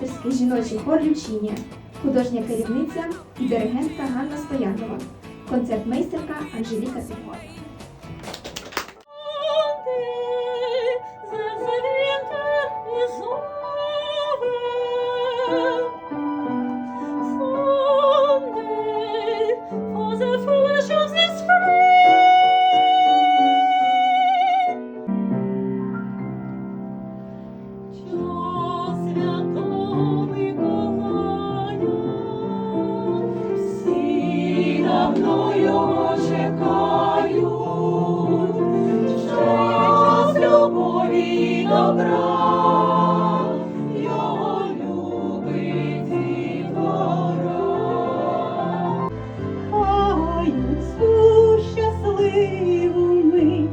аматорський жіночий хор «Лючиня», художня керівниця і диригентка Ганна Стоянова, концертмейстерка Анжеліка Тихова. Його чекають, вже час любові і добра, його любить. Хають цю щасливу мить,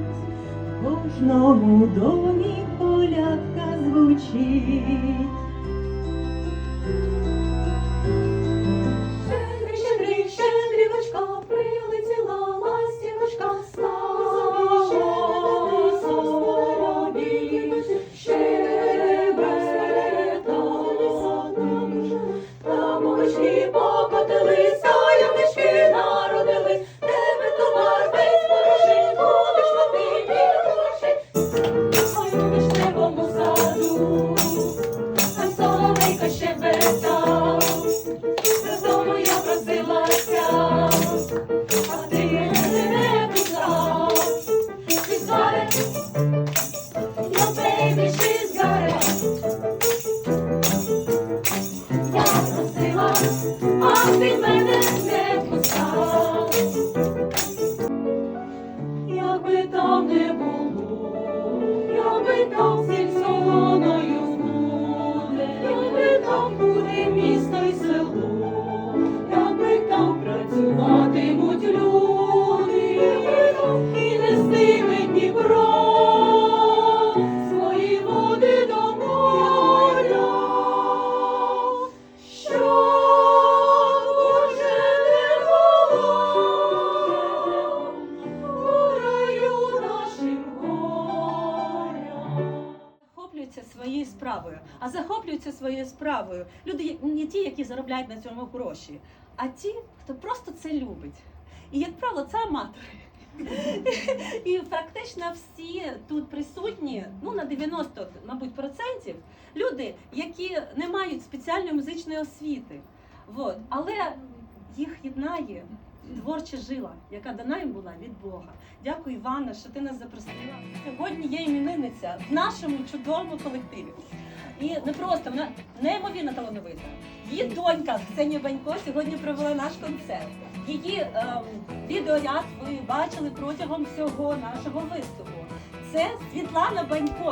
кожному домі колядка звучить. Senhor. Своєю справою. А захоплюються своєю справою люди не ті, які заробляють на цьому гроші, а ті, хто просто це любить. І, як правило, це аматори. І практично всі тут присутні, ну на 90, мабуть, процентів, люди, які не мають спеціальної музичної освіти. Вот. Але їх єднає творча жила, яка дана їм була від Бога. Дякую, Івана, що ти нас запросила. Сьогодні є іменинниця в нашому чудовому колективі. І не просто вона неймовірно талановита. Її донька Ксенія Банько сьогодні провела наш концерт. Її ем, відеоряд ви бачили протягом всього нашого виступу. Це Світлана Банько.